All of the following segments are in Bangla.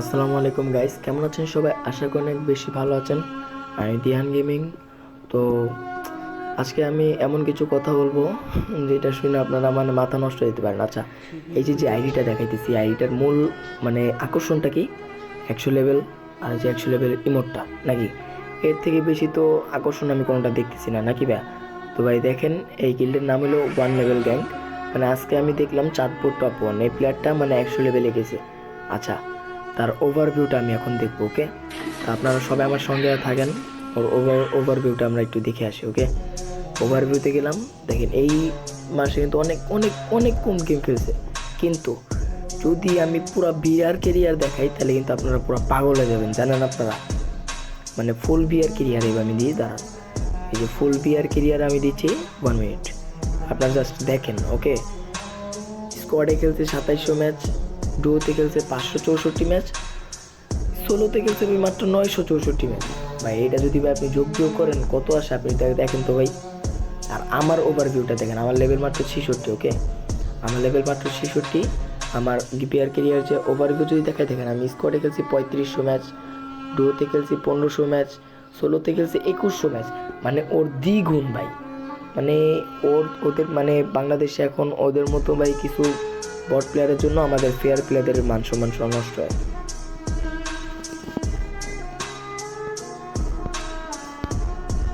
আসসালামু আলাইকুম গাইস কেমন আছেন সবাই? আশা করি অনেক বেশি ভালো আছেন। আমি দিহান গেমিং তো আজকে আমি এমন কিছু কথা বলব, যেটা শুনে আপনারা মানে মাথা নষ্ট যেতে পারেন। আচ্ছা এই যে যে আইডিটা দেখাইতেছি আইডিটার মূল মানে আকর্ষণটা কি? একশো লেভেল আর যে একশো লেভেল ইমোটটা নাকি? এর থেকে বেশি তো আকর্ষণ আমি কোনোটা দেখতেছি না, নাকি ভাই তো ভাই দেখেন, এই গিল্ডের নাম হলো ওয়ান লেভেল গ্যাং মানে আজকে আমি দেখলাম চাঁদপুর টপ ওয়ান এই প্লেয়ারটা মানে একশো লেভেলে গেছে। আচ্ছা তার ওভারভিউটা আমি এখন দেখব ওকে আপনারা সবাই আমার সঙ্গে থাকেন, ওর ওভার ওভারভিউটা আমরা একটু দেখে আসি ওকে ওভারভিউতে গেলাম, দেখেন এই মাসে কিন্তু অনেক অনেক অনেক কম গেম খেলছে। কিন্তু যদি আমি পুরো বিয়ার কেরিয়ার দেখাই, তাহলে কিন্তু আপনারা পুরো পাগল হয়ে যাবেন, জানেন আপনারা? মানে ফুল বিয়ার কেরিয়ার এবার আমি দিই, দাঁড়ান। এই যে ফুল বিয়ার কেরিয়ার আমি দিচ্ছি ওয়ান মিনিট আপনারা জাস্ট দেখেন ওকে স্কোয়াডে খেলছে সাতাইশশো ম্যাচ ডুয়োতে খেলছে পাঁচশো চৌষট্টি ম্যাচ ষোলোতে খেলছে ভাই মাত্র নয়শো চৌষট্টি ম্যাচ। ভাই এটা যদি ভাই আপনি যোগ যোগ করেন, কত আসে আপনি দেখেন তো ভাই। আর আমার ওভারভিউটা দেখেন, আমার লেভেল মাত্র ছেষট্টি ওকে আমার লেভেল মাত্র ছেষট্টি, আমার গিপিআর কেরিয়ার যে ওভারভিউ যদি দেখায় দেখেন আমি স্কোয়াডে খেলছি পঁয়ত্রিশশো ম্যাচ ডুয়োতে খেলছি পনেরোশো ম্যাচ ষোলোতে খেলছি একুশশো ম্যাচ। মানে ওর দ্বিগুণ ভাই। মানে ওর, ওদের মানে বাংলাদেশে এখন ওদের মতো ভাই কিছু বট প্লেয়ারের জন্য আমাদের ফেয়ার প্লেয়ারদের মান সম্মান নষ্ট হয়।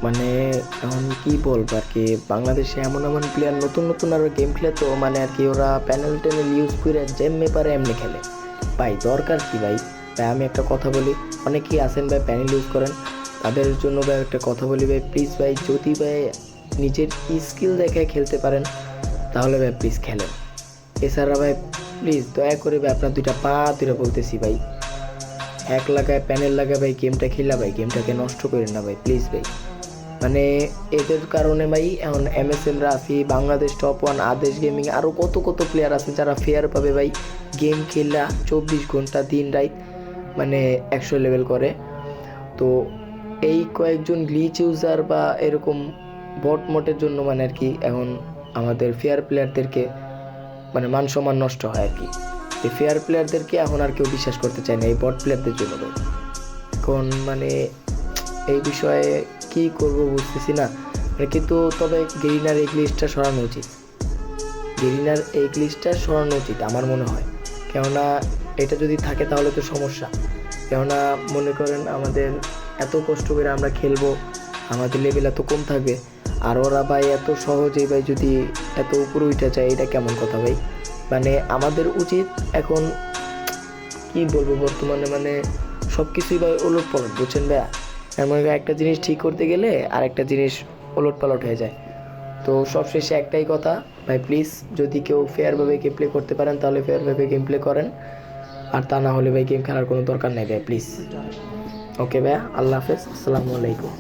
মানে এখন কি বলব আর কি, বাংলাদেশে এমন এমন প্লেয়ার নতুন নতুন আরও গেম খেলে তো মানে আর কি ওরা প্যানেল ট্যানেল ইউজ করে যেমনি পারে এমনি খেলে। ভাই, দরকার কি ভাই? ভাই, আমি একটা কথা বলি, অনেকেই আছেন ভাই প্যানেল ইউজ করেন, তাদের জন্য ভাই একটা কথা বলি ভাই প্লিজ ভাই, যদি ভাই নিজের স্কিল দেখে খেলতে পারেন, তাহলে ভাই প্লিজ খেলেন। এছাড়া ভাই প্লিজ দয়া করে ভাই আপনার দুইটা পা দুইটা বলতেছি ভাই। এক লাগায় প্যানেল লাগায় ভাই গেমটা খেলা ভাই, গেমটাকে নষ্ট করেন না ভাই প্লিজ ভাই। মানে এদের কারণে ভাই এখন MSN Rafi Bangladesh top one Adesh gaming আরও কত কত প্লেয়ার আছে যারা ফেয়ার পাবে ভাই গেম খেলা চব্বিশ ঘণ্টা দিন রাত মানে একশো লেভেল করে। তো এই কয়েকজন গ্লিচ ইউজার বা এরকম বট মটের জন্য মানে আর কি এখন আমাদের ফেয়ার প্লেয়ারদেরকে মানে মান সম্মান নষ্ট হয় আর কি। এই ফেয়ার প্লেয়ারদেরকে এখন আর কেউ বিশ্বাস করতে চায় না? এই বট প্লেয়ারদের জন্য। এখন মানে এই বিষয়ে কি করব বুঝতেছি না। মানে কিন্তু তবে গেরিনার এই লিস্টটা সরানো উচিত। গেরিনার এই লিস্টটা সরানো উচিত, আমার মনে হয়। কেননা এটা যদি থাকে তাহলে তো সমস্যা। কেননা মনে করেন আমাদের এত কষ্ট করে আমরা খেলব, আমাদের লেভেল এত কম থাকবে। আর ওরা ভাই এত সহজেই ভাই যদি এত উপরে উঠে যায়, এটা কেমন কথা ভাই? মানে আমাদের উচিত এখন কি বলব বর্তমানে মানে সব কিছুই ভাই ওলট পালট বুঝছেন ভাইয়া? মনে করেন একটা জিনিস ঠিক করতে গেলে আর একটা জিনিস ওলট পালট হয়ে যায়। তো সবশেষে একটাই কথা, ভাই প্লিজ যদি কেউ ফেয়ারভাবে গেম প্লে করতে পারেন, তাহলে ফেয়ারভাবে গেম প্লে করেন। আর তা না হলে ভাই গেম খেলার কোনো দরকার নেই ভাই প্লিজ ওকে ভাইয়া, আল্লাহ হাফেজ, আসসালামু আলাইকুম।